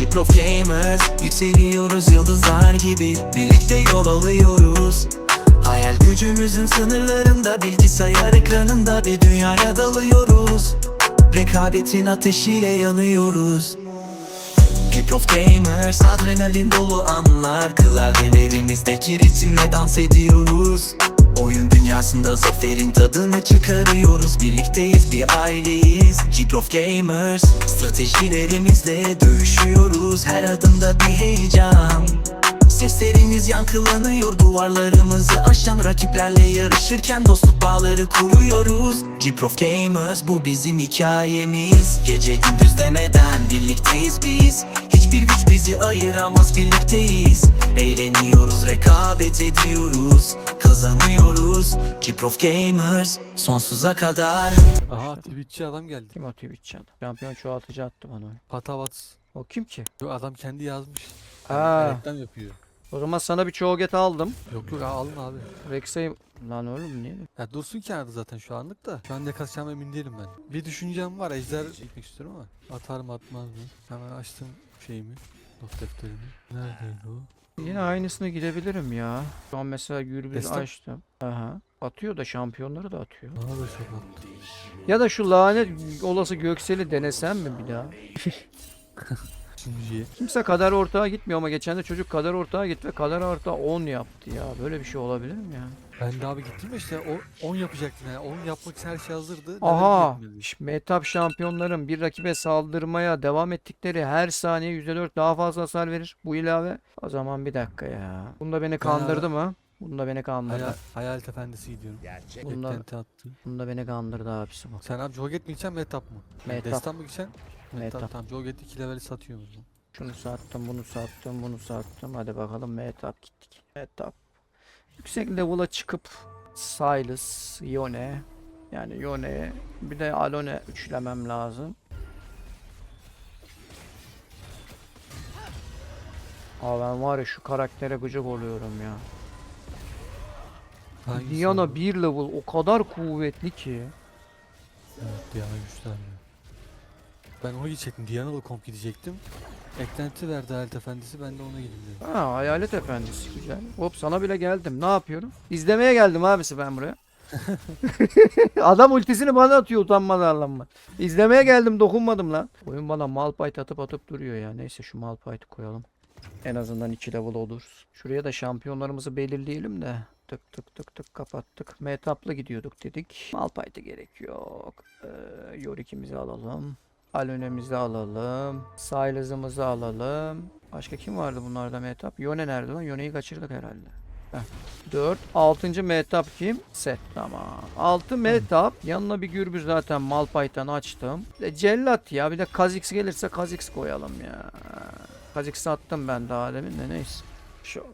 Chip of Gamers Yükseliyoruz yıldızlar gibi. Birlikte yol alıyoruz. Hayal gücümüzün sınırlarında Bilgisayar ekranında bir dünyaya dalıyoruz. Rekabetin ateşiyle yanıyoruz. Of Gamers Adrenalin dolu anlar. Klavyelerimizde ritimle dans ediyoruz Oyun dünyasında zaferin tadını çıkarıyoruz. Birlikteyiz bir aileyiz. Click of Gamers Stratejilerimizle dövüşüyoruz. Her adımda bir heyecan Seslerimiz yankılanıyor duvarlarımızı aşan rakiplerle yarışırken dostluk bağları kuruyoruz Jeep of Gamers bu bizim hikayemiz Gece gündüz demeden birlikteyiz biz Hiçbir güç bizi ayıramaz birlikteyiz Eğleniyoruz rekabet ediyoruz Kazanıyoruz Jeep of Gamers sonsuza kadar Aha Twitch'çi adam geldi. Kim atıyor bir çat? Şampiyon çoğaltıcı attı bana. Patavats. O kim ki? Adam kendi yazmış. Ha. Reklam yapıyor. O zaman sana bir çoğuget aldım. Yok yok alın abi. Rex'e... Lan oğlum niye? Ya dursun kenarda zaten şu anlık da. Şu an ne kasacağım emin değilim ben. Bir düşüncem var. Ejder çekmek istiyorum ama. Atar mı atmaz mı? Hemen açtım şeyimi. Not defterimi. Neredeydi o? Yine aynısını gidebilirim ya. Şu an mesela Gürbüz Destek. açtım. Aha. Atıyor da şampiyonları da atıyor. Bana da çok attı. Ya da şu lanet olası Göksel'i denesem mi bir daha? Üçüncüye. Kimse kader ortağa gitmiyor ama geçen de çocuk kader ortağa gitti ve kader ortağı 10 yaptı ya. Böyle bir şey olabilir mi ya? Ben de abi gittim işte o 10 yapacaktım yani 10 yapmak için her şey hazırdı. Aha! Metap şampiyonların bir rakibe saldırmaya devam ettikleri her saniye %4 daha fazla hasar verir bu ilave. O zaman bir dakika ya. Bunda beni kandırdı mı? Bunda beni kandırdı. Hayal, hayalet efendisi gidiyorum. Eklenti attı. bunda beni kandırdı abisi bu. Sen abi Joget mi gideceksin Metap mı? Metap. Destan mı gideceksin? Metap. Metap. Tamam Joget 2 leveli satıyoruz. Şunu sattım, bunu sattım, bunu sattım. Hadi bakalım Metap gittik. Metap. Yüksek level'a çıkıp Silas, Yone. Yani Yone'ye bir de Alone üçlemem lazım. Aa ben var ya şu karaktere gıcık oluyorum ya. Hangisi Diana abi? bir level o kadar kuvvetli ki. Evet güçlü abi. Ben ona gidecektim. Diana'lı komp gidecektim. Eklenti verdi Hayalet Efendisi ben de ona gideyim dedim. Ha hayalet efendisi güzel. Hop sana bile geldim. Ne yapıyorum? İzlemeye geldim abisi ben buraya. Adam ultisini bana atıyor utanmadan arlanma. İzlemeye geldim dokunmadım lan. Oyun bana Malphite atıp atıp duruyor ya. Neyse şu Malphite'ı koyalım. En azından 2 level olur. Şuraya da şampiyonlarımızı belirleyelim de. Tık tık tık tık kapattık. Metap'la gidiyorduk dedik. Malphite gerek yok. Ee, Yorik'imizi alalım. Alone'mizi alalım. Silas'ımızı alalım. Başka kim vardı bunlarda metap? Yone nerede lan? Yone'yi kaçırdık herhalde. Heh. 4. 6. metap kim? Set. Tamam. 6 metap. Yanına bir gürbüz zaten Malphite'dan açtım. Bir de cellat ya. Bir de Kha'Zix gelirse Kha'Zix koyalım ya. Kha'Zix attım ben daha demin de neyse. Şu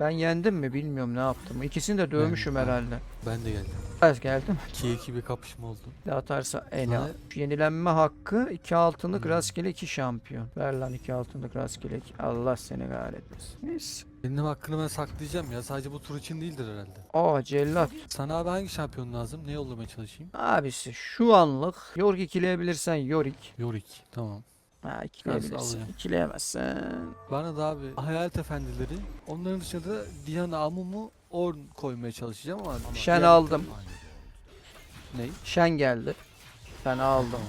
ben yendim mi bilmiyorum ne yaptım. İkisini de dövmüşüm ben- herhalde. Ben de geldim. Evet geldim. 2'ye 2 bir kapışma oldu. Bir atarsa en Bana- al. Yenilenme hakkı 2 altınlık Hmm. rastgele 2 şampiyon. Ver lan 2 altınlık rastgele. Allah seni kahretmesin. Neyse. Benim hakkını ben saklayacağım ya. Sadece bu tur için değildir herhalde. Aa cellat. Sana abi hangi şampiyon lazım? Ne yollamaya çalışayım? Abisi şu anlık Yorick ikileyebilirsen Yorick. Yorick. Tamam. Ha ikileyebilirsin. alacağım. İkileyemezsen. Bana da abi Hayalet Efendileri. Onların dışında da Diana Amumu Orn koymaya çalışacağım ama. Şen diğer- aldım. Ney? Şen geldi. Ben aldım.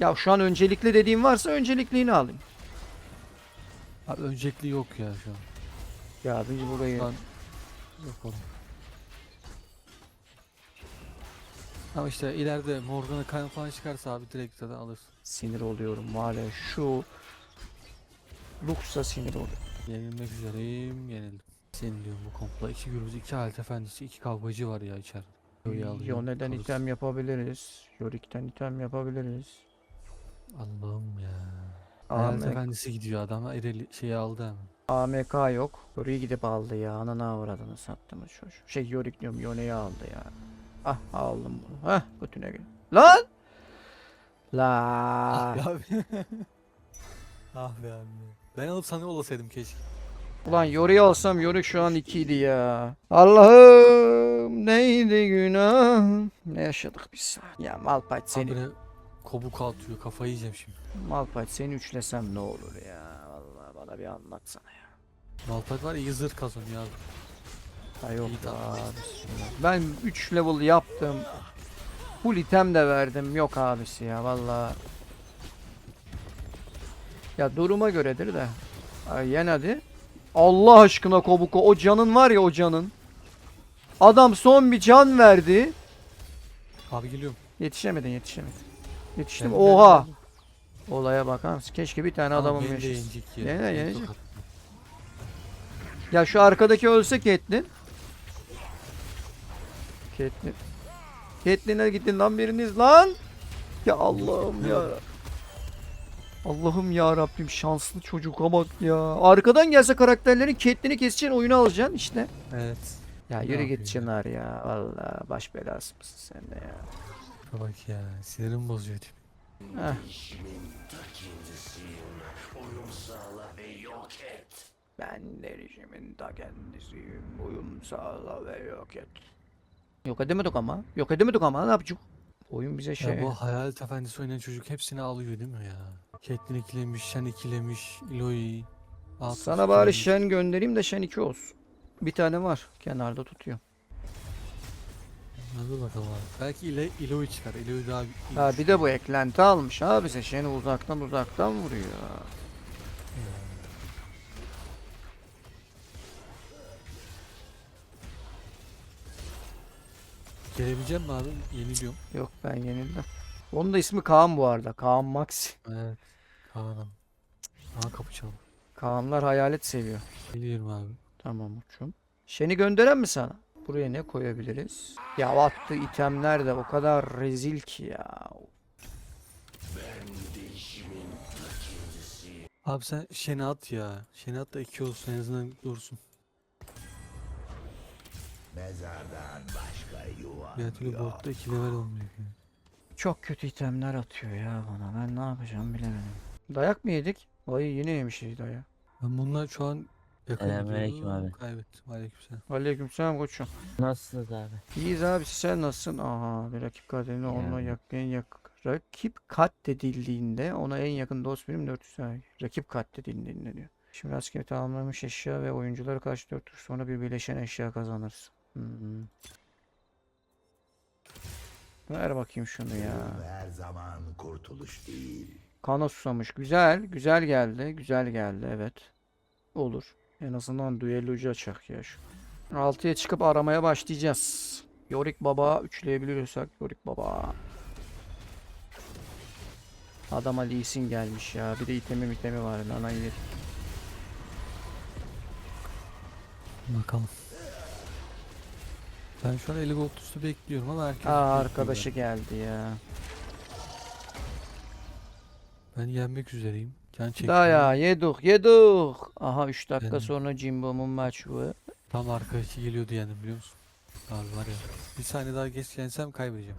Ya şu an öncelikli dediğim varsa öncelikliğini alayım. Abi öncelikli yok ya şu an. Ya biz burayı Şu an yok oğlum. Ama işte ileride Morgana Kayn falan çıkarsa abi direkt zaten alırsın. Sinir oluyorum var ya şu Lux'a sinir oluyorum. Yenilmek üzereyim yenildim. Diyorum bu kompla. iki gürbüz, iki hayalet efendisi, iki kavgacı var ya içeride. Yone'den item yapabiliriz. Yorick'ten item yapabiliriz. Allah'ım ya. AMK, efendisi gidiyor adam ereli şeyi aldı hemen. AMK yok. Yorick'i gidip aldı ya. Ananı avradını sattığımız çocuk. Şey Yorick diyorum Yone'yi aldı ya. Ah aldım bunu. Hah götüne gel. Lan! La. Ah be abi. ah be abi. Ben alıp sana yollasaydım keşke. Ulan Yorick'i alsam Yorick şu an 2 idi ya. Allah'ım neydi günah? Ne yaşadık biz? Ya Malphite seni. Abi ne Kobuk atıyor kafayı yiyeceğim şimdi. Malphite seni üçlesem ne olur ya. Vallahi bana bir anlatsana ya. Malphite var iyi zırh kazanıyor abi. Ha yok abisi. Ben 3 level yaptım. Full item de verdim. Yok abisi ya vallahi. Ya duruma göredir de. Ay yen hadi. Allah aşkına Kobuko o canın var ya o canın. Adam son bir can verdi. Abi geliyorum. Yetişemedin yetişemedin. Yetiştim. Geldim, Oha. geldim. Olaya bakar mısın? Keşke bir tane adamım yaşasın. ya. Beni yenecek. Ya şu arkadaki ölse Caitlyn. Caitlyn. Caitlyn'e gittin lan biriniz lan. Ya Allah'ım ya. Allah'ım ya Rabbim şanslı çocuğa bak ya. Arkadan gelse karakterlerin Caitlyn'i keseceksin oyunu alacaksın işte. Evet. Ya Ne yürü yapayım git ya? Çınar ya. Valla baş belası mısın sen de ya. Bak ya sinirim bozuyor tip. Heh. Ben de rejimin ta kendisiyim. Uyum sağla ve yok et. Yok edemedik ama. Yok edemedik ama ne yapacak? Oyun bize şey. Ya bu Hayalet Efendisi oynayan çocuk hepsini alıyor değil mi ya? Caitlyn ikilemiş, Shen ikilemiş, Eloy. Atlas Sana bari ikilemiş. Shen göndereyim de Shen 2 olsun. Bir tane var. Kenarda tutuyor. Hadi bakalım abi. Belki ile Eloy çıkar. Eloy daha iyi. Ha bir de bu eklenti almış abi. Shen'i uzaktan uzaktan vuruyor. Gelebilecek mi abi? Yeniliyorum. Yok ben yenildim. Onun da ismi Kaan bu arada. Kaan Maxi. Evet. Kaan'ım. Aa kapı çaldı. Kaanlar hayalet seviyor. Geliyorum abi. Tamam uçum. Şeni gönderen mi sana? Buraya ne koyabiliriz? Ya attığı itemler de o kadar rezil ki ya. Abi sen Shen'i at ya. Shen'i at da iki olsun en azından dursun. Mezardan başka yuva Diğer türlü botta iki level olmuyor. yani. Çok kötü itemler atıyor ya bana. Ben ne yapacağım bilemedim. Dayak mı yedik? Ay yine yemişiz dayak. Ben bunlar şu an yakın Selamünaleyküm gidiyorum. abi. Kaybettim. Aleykümselam. Aleykümselam koçum. Nasılsınız abi? İyiyiz abi sen nasılsın? Aha bir rakip katilini onunla Yani. yakın yak rakip katledildiğinde ona en yakın dost birim 400 ay. Rakip katledildiğinde diyor. Şimdi rastgele tamamlanmış eşya ve oyunculara karşı 4 tur sonra bir birleşen eşya kazanırsın. Hı hı. Ver bakayım şunu ya. her zaman kurtuluş değil. Kana susamış. Güzel. Güzel geldi. Güzel geldi. Evet. Olur. En azından düellocu açak ya şu. 6'ya çıkıp aramaya başlayacağız. Yorick Baba üçleyebiliyorsak Yorick Baba. Adama Lee Sin gelmiş ya. Bir de itemi mitemi var. Yedik. Bakalım. Ben şu an 50 gold üstü bekliyorum ama herkes Aa arkadaşı geldi ya. Ben. yenmek üzereyim. Can çektim. Daya yedik yedik. Aha 3 dakika Benim. sonra Jimbo'mun maçı. Tam arkadaşı geliyordu yendim biliyor musun? Abi var ya. Bir saniye daha geç yensem kaybedeceğim.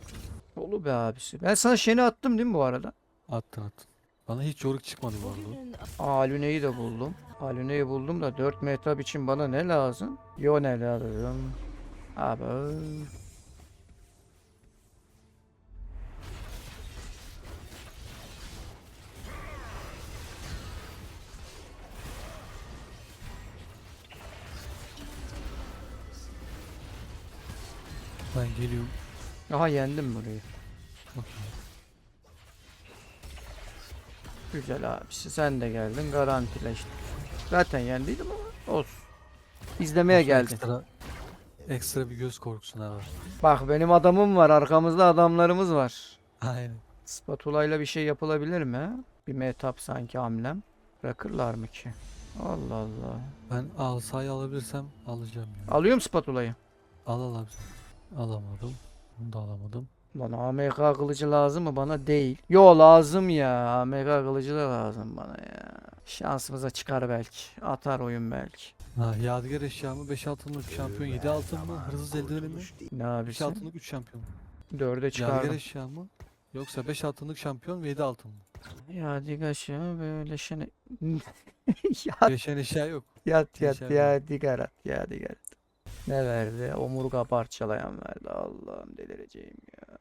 Olur be abisi. Ben sana şeni attım değil mi bu arada? Attın attın. Bana hiç yoruk çıkmadı bu arada. Alüne'yi de buldum. Alüne'yi buldum da 4 metab için bana ne lazım? Yo ne lazım? Abi. Ben geliyorum. Aha yendim burayı. Güzel abisi sen de geldin garantileştik. Zaten yendiydim ama olsun. İzlemeye Olsun, geldi. Ekstra, bir göz korkusun abi. Bak benim adamım var arkamızda adamlarımız var. Aynen. Spatulayla bir şey yapılabilir mi? Bir metap sanki hamlem. Bırakırlar mı ki? Allah Allah. Ben alsayı alabilirsem alacağım ya. Alıyorum spatulayı. Al al abi. Alamadım. Bunu da alamadım. Bana AMK kılıcı lazım mı? Bana değil. Yo lazım ya. AMK kılıcı da lazım bana ya. Şansımıza çıkar belki. Atar oyun belki. Ha, yadigar eşya mı? 5 altınlık şampiyon 7 altın mı? Hırsız eldiveni mi? Ne 5 abisi? altınlık 3 şampiyon. Dörde Yadigar çıkardım. eşya mı? Yoksa 5 altınlık şampiyon ve 7 altın mı? Ya digaşı böyle şene. yat Beşen eşya yok. yat yat Geçer ya digarat ya digarat. Ne verdi? Omurga parçalayan verdi. Allah'ım delireceğim ya.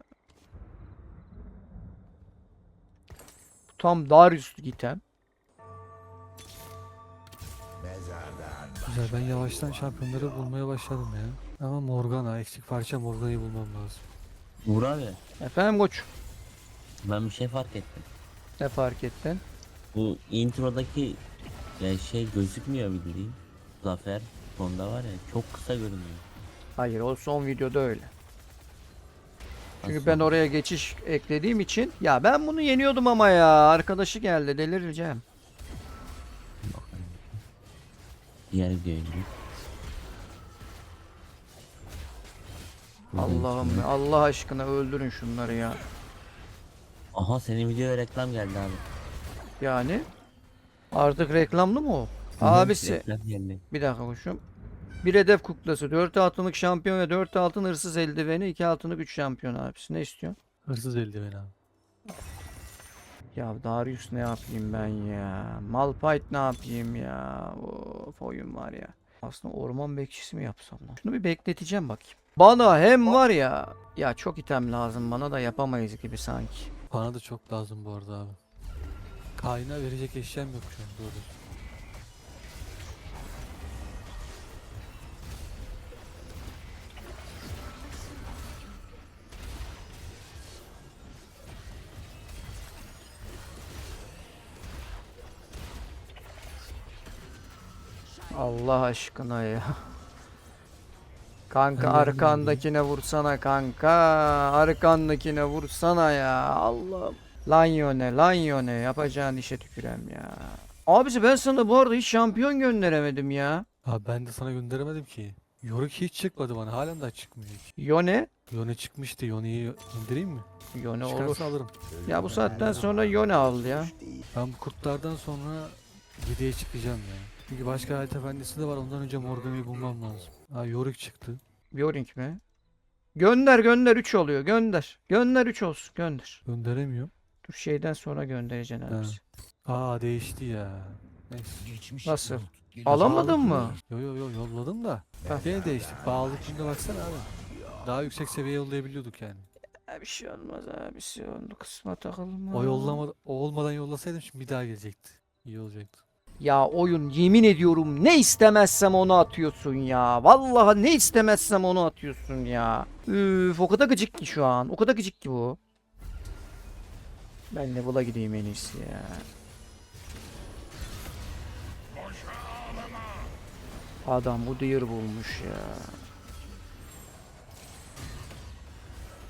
tam Darius item. Güzel ben yavaştan şampiyonları bulmaya başladım ya. Ama Morgana eksik parça Morgana'yı bulmam lazım. Uğur abi Efendim koç. ben bir şey fark ettim. Ne fark ettin? Bu introdaki şey gözükmüyor bildiğin. Zafer sonda var ya çok kısa görünüyor. Hayır o son videoda öyle. Çünkü ben oraya geçiş eklediğim için ya ben bunu yeniyordum ama ya arkadaşı geldi delireceğim. Diğer videoya gidiyor. Allah'ım ya, Allah aşkına öldürün şunları ya. Aha senin videoya reklam geldi abi. Yani artık reklamlı mı o? Abisi Reklam geldi. bir dakika koşum. Bir hedef kuklası, 4 altınlık şampiyon ve 4 altın hırsız eldiveni, 2 altınlık 3 şampiyon abisi. Ne istiyorsun? Hırsız eldiven abi. Ya Darius ne yapayım ben ya? Malphite ne yapayım ya? Of oyun var ya. Aslında orman bekçisi mi yapsam lan? Şunu bir bekleteceğim bakayım. Bana hem var ya. Ya çok item lazım bana da yapamayız gibi sanki. Bana da çok lazım bu arada abi. Kayna verecek eşyam yok şu an doğru. Allah aşkına ya. Kanka arkandakine vursana kanka. Arkandakine vursana ya. Allah'ım. Lan yone lan yone yapacağın işe tükürem ya. Abisi ben sana bu arada hiç şampiyon gönderemedim ya. Abi ben de sana gönderemedim ki. Yorick hiç çıkmadı bana. Halen daha çıkmıyor hiç. Yone? Yone çıkmıştı. Yone'yi indireyim mi? Yone olur. Çıkarsa alırım. Ya bu saatten sonra Yone al ya. Ben bu kurtlardan sonra 7'ye çıkacağım ya. Çünkü başka efendisi de var. Ondan önce Morgana'yı bulmam lazım. Ha Yorick çıktı. Yorick mi? Gönder gönder 3 oluyor gönder. Gönder 3 olsun gönder. Gönderemiyorum. Dur şeyden sonra göndereceksin abisi. Aa değişti ya. Neyse. Nasıl? Alamadın mı? Yo yo yo yolladım da. Heh. Gene değiştik. Bağlılık şimdi baksana abi. Daha yüksek seviye yollayabiliyorduk yani. Ya bir şey olmaz abisi onu kısma takılma. O yollama o olmadan yollasaydım şimdi bir daha gelecekti. İyi olacaktı. Ya oyun yemin ediyorum ne istemezsem onu atıyorsun ya. Vallahi ne istemezsem onu atıyorsun ya. Üf o kadar gıcık ki şu an. O kadar gıcık ki bu. Ben Level'a gideyim en iyisi ya. Adam bu deer bulmuş ya.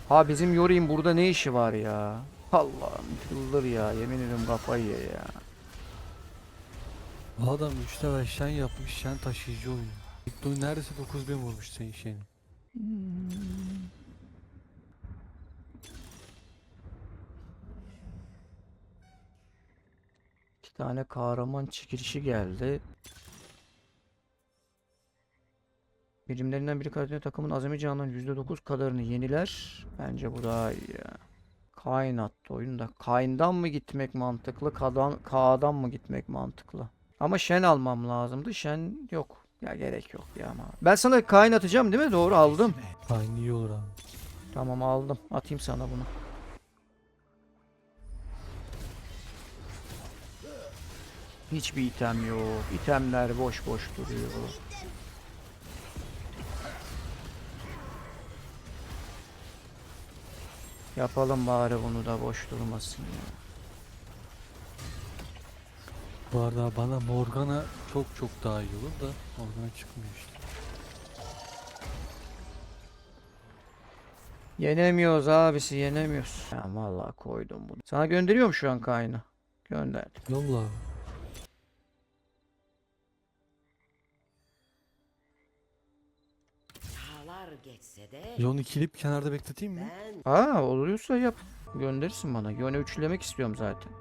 Ha bizim Yori'nin burada ne işi var ya? Allah'ım yıldır ya. Yemin ediyorum kafayı ya. Adam 3 level şen yapmış. Şen taşıyıcı oyunu. Oyun neredeyse 9000 vurmuş senin şeyini. İki tane kahraman çekilişi geldi. Birimlerinden biri karakter takımın azami canının %9 kadarını yeniler. Bence bu daha iyi ya. Kain oyunda. Kain'dan mı gitmek mantıklı? K'dan, K'dan mı gitmek mantıklı? Ama Shen almam lazımdı. Shen yok. Ya gerek yok ya ama. Ben sana Kain atacağım değil mi? Doğru aldım. Aynı iyi olur abi. Tamam aldım. Atayım sana bunu. Hiçbir item yok. İtemler boş boş duruyor. Yapalım bari bunu da boş durmasın ya. Bu arada bana Morgana çok çok daha iyi olur da Morgana çıkmıyor işte. Yenemiyoruz abisi yenemiyoruz. Ya vallahi koydum bunu. Sana gönderiyorum şu an kayını. Gönderdim. Yolla abi. Çağlar geçse de Yon ikilip kenarda bekleteyim mi? Aa oluyorsa yap. Gönderirsin bana. Yöne üçlemek istiyorum zaten.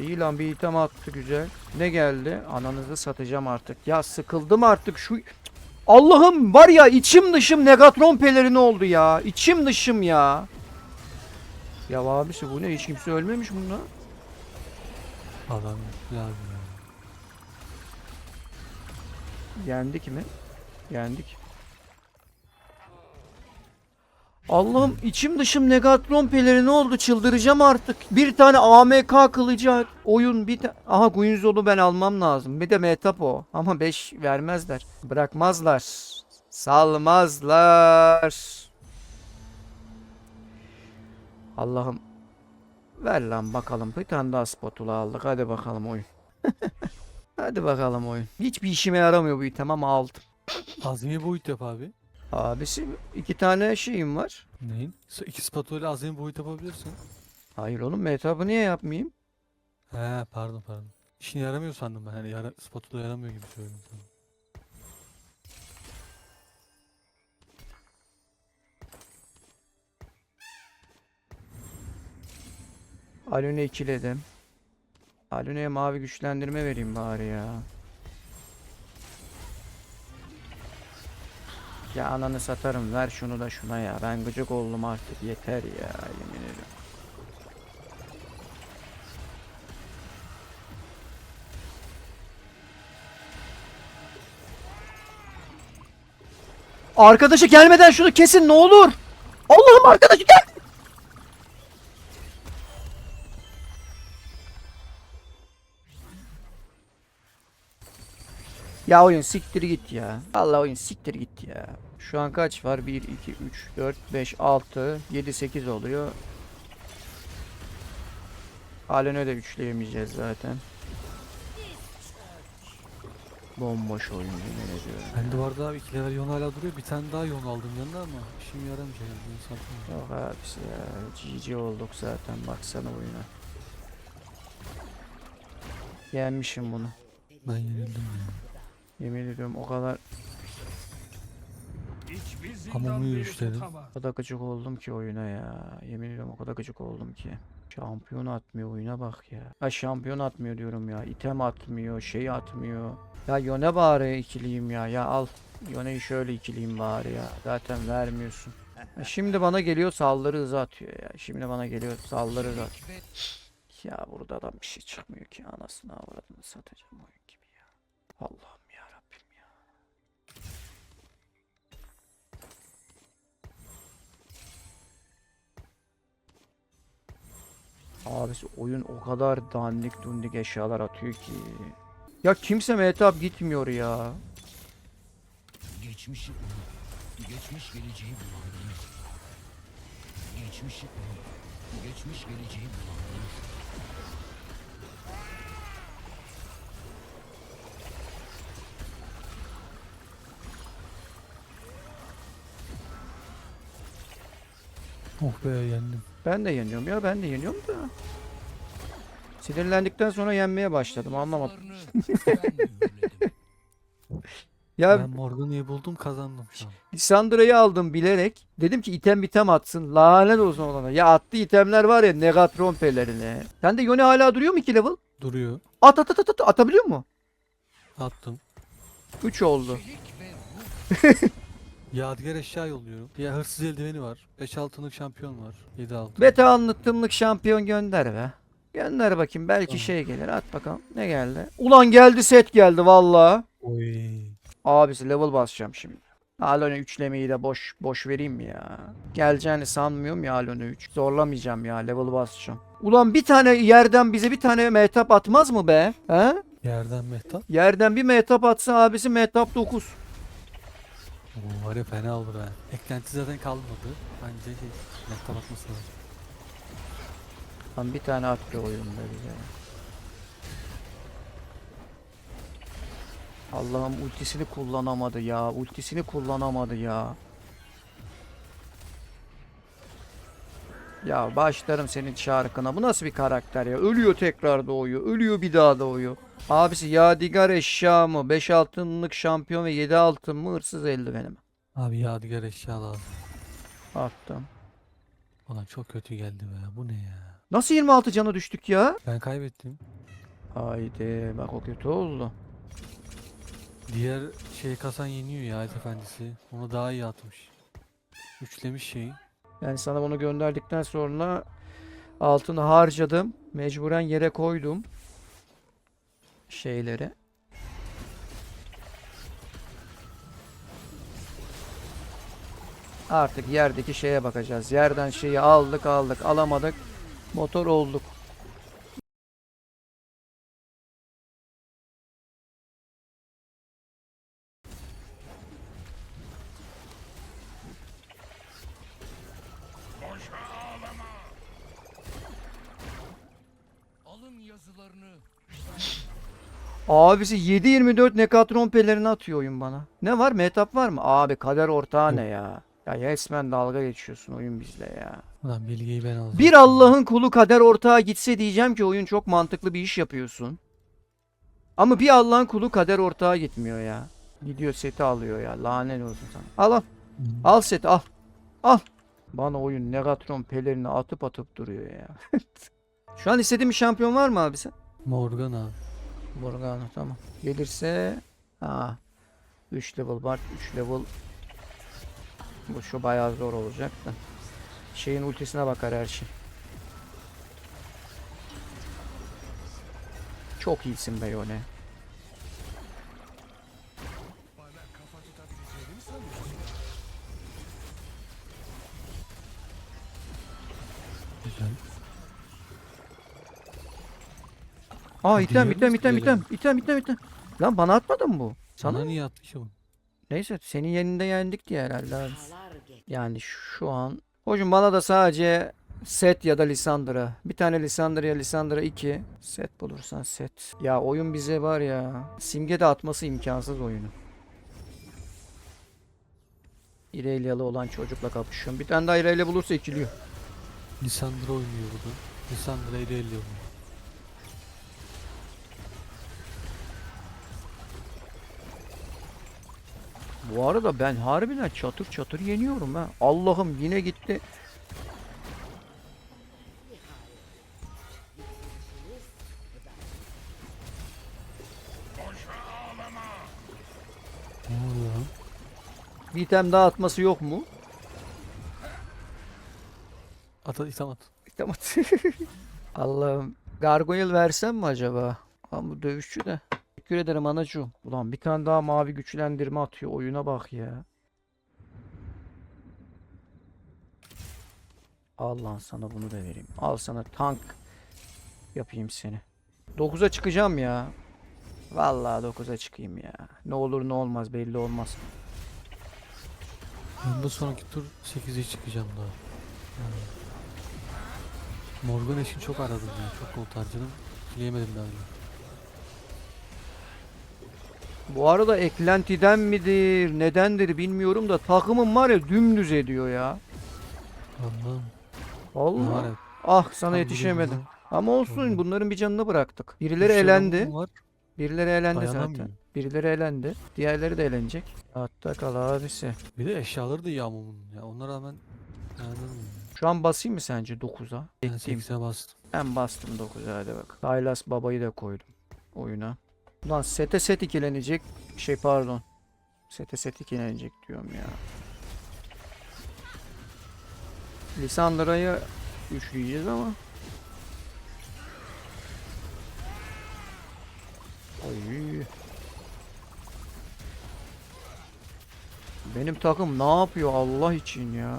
İyi lan bir item attı güzel. Ne geldi? Ananızı satacağım artık. Ya sıkıldım artık şu... Allah'ım var ya içim dışım Negatron pelerini oldu ya. İçim dışım ya. Ya abisi bu ne? Hiç kimse ölmemiş bunda. Adam ya. Yendik mi? Yendik. Allah'ım içim dışım Negatron pelerini oldu çıldıracağım artık. Bir tane AMK kılıcı oyun bir ta- Aha Guinzol'u ben almam lazım. Bir de metap o. Ama 5 vermezler. Bırakmazlar. Salmazlar. Allah'ım. Ver lan bakalım. Bir tane daha spatula aldık. Hadi bakalım oyun. Hadi bakalım oyun. Hiçbir işime yaramıyor bu item ama aldım. Azmi boyut yap abi. Abisi iki tane şeyim var. Neyin? S- İki spatula azmi boyut yapabilirsin. Hayır oğlum metabı niye yapmayayım? He pardon pardon. İşine yaramıyor sandım ben. Hani yara, spatula yaramıyor gibi söyledim sana. Alune ikiledim. Alune'ye mavi güçlendirme vereyim bari ya. Ya ananı satarım ver şunu da şuna ya. Ben gıcık oldum artık yeter ya yemin ederim. Arkadaşı gelmeden şunu kesin ne olur. Allah'ım arkadaşı gel. Ya oyun siktir git ya. Vallahi oyun siktir git ya. Şu an kaç var? 1, 2, 3, 4, 5, 6, 7, 8 oluyor. Halen öyle üçleyemeyeceğiz zaten. Bomboş oyun yemin ediyorum. Ben duvarda abi iki level yon hala duruyor. Bir tane daha yon aldım yanına ama işim yaramayacak yani. Yok abisi ya. GG olduk zaten baksana oyuna. Yenmişim bunu. Ben yenildim ya. Yemin ediyorum o kadar Hamamı yürüyüşlerim. o kadar gıcık oldum ki oyuna ya. Yemin ediyorum o kadar gıcık oldum ki. Şampiyon atmıyor oyuna bak ya. Ha şampiyon atmıyor diyorum ya. İtem atmıyor, şey atmıyor. Ya Yone bari ikiliyim ya. Ya al. Yone'yi şöyle ikiliyim bari ya. Zaten vermiyorsun. Şimdi bana geliyor saldırı hızı atıyor ya. Şimdi bana geliyor saldırı hızı atıyor. Ya burada da bir şey çıkmıyor ki. Anasını avradını satacağım oyun gibi ya. Allah'ım Abisi oyun o kadar dandik dundik eşyalar atıyor ki. Ya kimse metap gitmiyor ya. Geçmişi. Geçmiş geleceği bulandırır. Geçmişi. Geçmiş geleceği bulandırır. Oh be yendim. Ben de yeniyorum ya ben de yeniyorum da. Sinirlendikten sonra yenmeye başladım anlamadım. Ya Ben Morgan'ı buldum kazandım şu an. Lissandra'yı aldım bilerek. Dedim ki item item atsın. Lanet olsun olana. Ya attı itemler var ya Negatron pelerini. Sen de Yone hala duruyor mu 2 level? Duruyor. At at at at at. Atabiliyor mu? Attım. 3 oldu. Yadigar eşya yolluyorum. Ya hırsız eldiveni var. 5 altınlık şampiyon var. 7 altın. Beta anlattımlık şampiyon gönder be. Gönder bakayım belki Tamam. şey gelir. At bakalım. Ne geldi? Ulan geldi set geldi valla. Oy. Abisi level basacağım şimdi. Alone üçlemeyi de boş boş vereyim mi ya? Geleceğini sanmıyorum ya Alone 3. Zorlamayacağım ya level basacağım. Ulan bir tane yerden bize bir tane metap atmaz mı be? He? Yerden mehtap. Yerden bir metap atsa abisi metap 9. Oo, var ya fena olur ha. Eklenti zaten kalmadı. Bence şey, mehtap atması lazım. Lan bir tane at bir oyunda bize. Allah'ım ultisini kullanamadı ya. Ultisini kullanamadı ya. Ya başlarım senin şarkına. Bu nasıl bir karakter ya? Ölüyor tekrar doğuyor. Ölüyor bir daha doğuyor. Abisi Yadigar eşya mı? 5 altınlık şampiyon ve 7 altın mı? Hırsız eldivenim. Abi yadigar eşya lazım. Attım. Ulan çok kötü geldi be. Bu ne ya? Nasıl 26 cana düştük ya? Ben kaybettim. Haydi bak o kötü oldu. Diğer şey kasan yeniyor ya Ayet Efendisi. Onu daha iyi atmış. Üçlemiş şeyi. Yani sana bunu gönderdikten sonra altını harcadım. Mecburen yere koydum. şeyleri. Artık yerdeki şeye bakacağız. Yerden şeyi aldık aldık alamadık. Motor olduk. Abisi 7-24 nekatron pelerini atıyor oyun bana. Ne var? Metap var mı? Abi kader ortağı ne ya? Ya resmen dalga geçiyorsun oyun bizle ya. Ulan bilgiyi ben aldım. Bir Allah'ın kulu kader ortağı gitse diyeceğim ki oyun çok mantıklı bir iş yapıyorsun. Ama bir Allah'ın kulu kader ortağı gitmiyor ya. Gidiyor seti alıyor ya. Lanet olsun sana. Al al. Al seti al. Al. Bana oyun Negatron pelerini atıp atıp duruyor ya. Şu an istediğim bir şampiyon var mı abi sen? Morgan abi. Morgana tamam. Gelirse ha 3 level var. 3 level bu şu bayağı zor olacak da. Şeyin ultisine bakar her şey. Çok iyisin be Yone. Güzel. Aa item item item item item item item. Lan bana atmadın mı bu? Sana Sana niye attı ki bu? Neyse senin yerinde yendik diye herhalde abi. Yani şu an Hocam bana da sadece set ya da Lissandra. Bir tane Lissandra ya Lissandra 2. Set bulursan set. Ya oyun bize var ya. Simge de atması imkansız oyunu. İrelia'lı olan çocukla kapışıyorum. Bir tane daha İrelia bulursa ikiliyor. Lisandra oynuyor burada. Lisandra ile oynuyor. Bu arada ben harbiden çatır çatır yeniyorum ha. Allah'ım yine gitti. Bir item daha atması yok mu? At at item at. Tamam. Allah'ım. Gargoyle versem mi acaba? Ama bu dövüşçü de. Teşekkür ederim anacığım. Ulan bir tane daha mavi güçlendirme atıyor. Oyuna bak ya. Al lan sana bunu da vereyim. Al sana tank yapayım seni. 9'a çıkacağım ya. Vallahi 9'a çıkayım ya. Ne olur ne olmaz belli olmaz. Ben bu sonraki tur 8'e çıkacağım daha. Yani. Morgan için çok aradım ya. Çok gol harcadım. Dileyemedim daha önce. Bu arada eklentiden midir, nedendir bilmiyorum da takımım var ya dümdüz ediyor ya. Allah'ım. Allah. Ah sana yetişemedim. Ama olsun bunların bir canını bıraktık. bir Birileri elendi. Birileri elendi zaten. Birileri elendi. Diğerleri de elenecek. Hatta kal abisi. Bir de eşyaları da bunun ya. Ona rağmen. Şu an basayım mı sence 9'a? Ben Ekleyeyim. 8'e bastım. Ben bastım 9'a hadi bak. Sylas babayı da koydum oyuna. Ulan sete set ikilenecek. Şey pardon. Sete set ikilenecek diyorum ya. Lisandra'yı üçleyeceğiz ama. Ay. Benim takım ne yapıyor Allah için ya?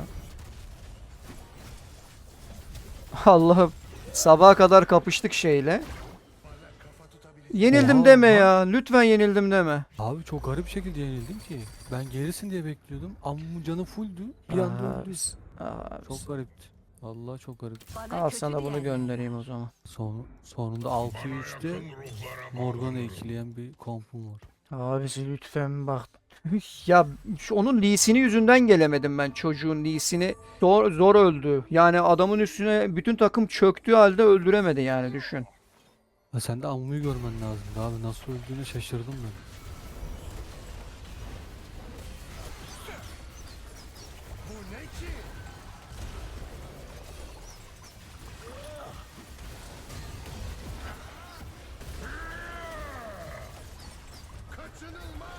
Allah'ım sabaha kadar kapıştık şeyle. Yenildim Oha, deme ya. Lütfen yenildim deme. Abi çok garip şekilde yenildim ki. Ben gerisin diye bekliyordum. Amma canı fulldü. Bir anda öldü. Aa, Çok garipti. Vallahi çok garip. al sana bunu göndereyim o zaman. Son, sonunda 6-3'te Morgan'ı ikileyen bir kompum var. Abisi lütfen bak. ya şu onun Lee'sini yüzünden gelemedim ben çocuğun Lee'sini. Zor, zor öldü. Yani adamın üstüne bütün takım çöktüğü halde öldüremedi yani düşün. Ha sen de Ammu'yu görmen lazım. Abi nasıl öldüğüne şaşırdım ben.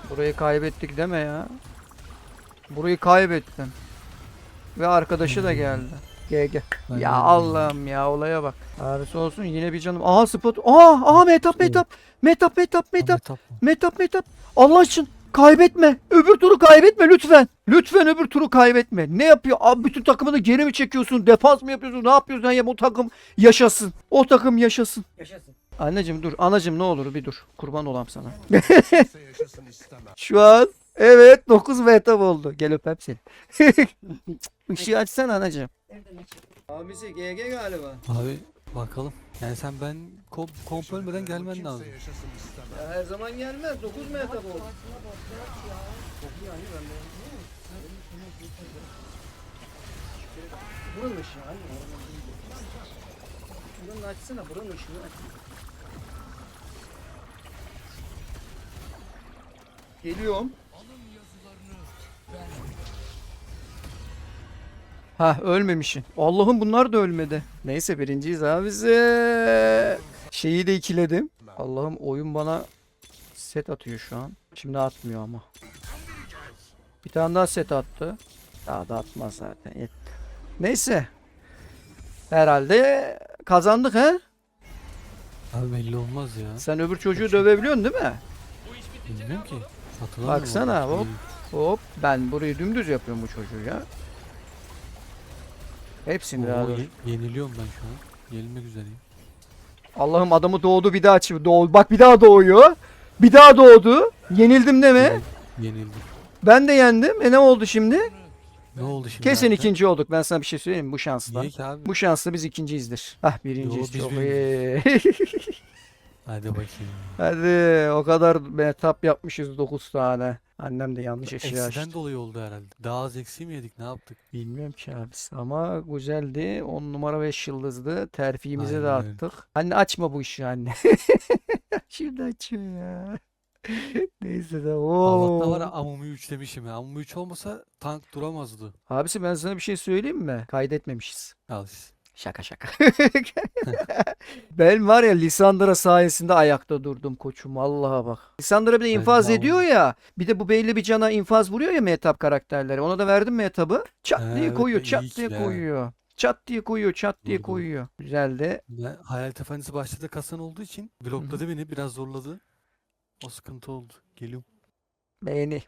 Burayı kaybettik deme ya. Burayı kaybettim. Ve arkadaşı da geldi. GG. Ben Ya Allah'ım ya olaya bak. Harisi olsun yine bir canım. Aha spot. Aa aha metap metap. Metap metap metap. Metap metap. Allah için kaybetme. Öbür turu kaybetme lütfen. Lütfen öbür turu kaybetme. Ne yapıyor? Abi bütün takımını geri mi çekiyorsun? Defans mı yapıyorsun? Ne yapıyorsun? Ya bu takım yaşasın. O takım yaşasın. Yaşasın. Anneciğim dur. Anacığım ne olur bir dur. Kurban olam sana. Şu an evet 9 metap oldu. Gel öpem seni. Işığı açsana anacığım. Abisi GG galiba. Abi bakalım. Yani sen ben komp, komp ölmeden gelmen lazım. Ya her zaman gelmez. 9 metap oldu. Buranın ışığı. Buranın açsana buranın ışığını aç. Geliyorum. Ha ölmemişsin. Allah'ım bunlar da ölmedi. Neyse birinciyiz abisi. Şeyi de ikiledim. Allah'ım oyun bana set atıyor şu an. Şimdi atmıyor ama. Bir tane daha set attı. Daha da atmaz zaten. Yetti. Neyse. Herhalde kazandık he? Abi belli olmaz ya. Sen öbür çocuğu dövebiliyorsun değil mi? Bilmiyorum ki. Baksana, hop. Hop ben burayı dümdüz yapıyorum bu çocuğu ya. Hepsini Oo, ye- yeniliyorum ben şu an. Yenilmek üzereyim. Allah'ım adamı doğdu bir daha açıyor. Doğ Bak bir daha doğuyor. Bir daha doğdu. Yenildim deme. Yenildim. Ben de yendim. E ne oldu şimdi? Ne oldu şimdi? Kesin abi? ikinci olduk. Ben sana bir şey söyleyeyim mi? Bu şansla. Niye ki abi? Bu şansla biz ikinciyizdir. Ah birinciyiz Yo, biz çok iyi. Hadi bakayım. Hadi o kadar metap yapmışız 9 tane. Annem de yanlış eşya Eksiden açtı. dolayı oldu herhalde. Daha az eksi mi yedik ne yaptık? Bilmiyorum ki abisi ama güzeldi. 10 numara 5 yıldızdı. Terfimize de Aynen attık. Anne açma bu işi anne. Şimdi açıyor ya. Neyse de Allah'tan var ya o. Amumu 3 demişim ya. Amumu 3 olmasa tank duramazdı. Abisi ben sana bir şey söyleyeyim mi? Kaydetmemişiz. Al işte. Şaka şaka. ben var ya Lisandra sayesinde ayakta durdum koçum. Allah'a bak. Lisandra bir de infaz vallahi. ediyor ya. Bir de bu belli bir cana infaz vuruyor ya metap karakterleri. Ona da verdim metabı. Çat diye evet, koyuyor, çat diye ya. koyuyor. Çat diye koyuyor, çat diye Vurdu. koyuyor. Güzeldi. Ben Hayalet Efendisi başta kasan olduğu için blokladı beni biraz zorladı. O sıkıntı oldu. Geliyorum. Beğeni.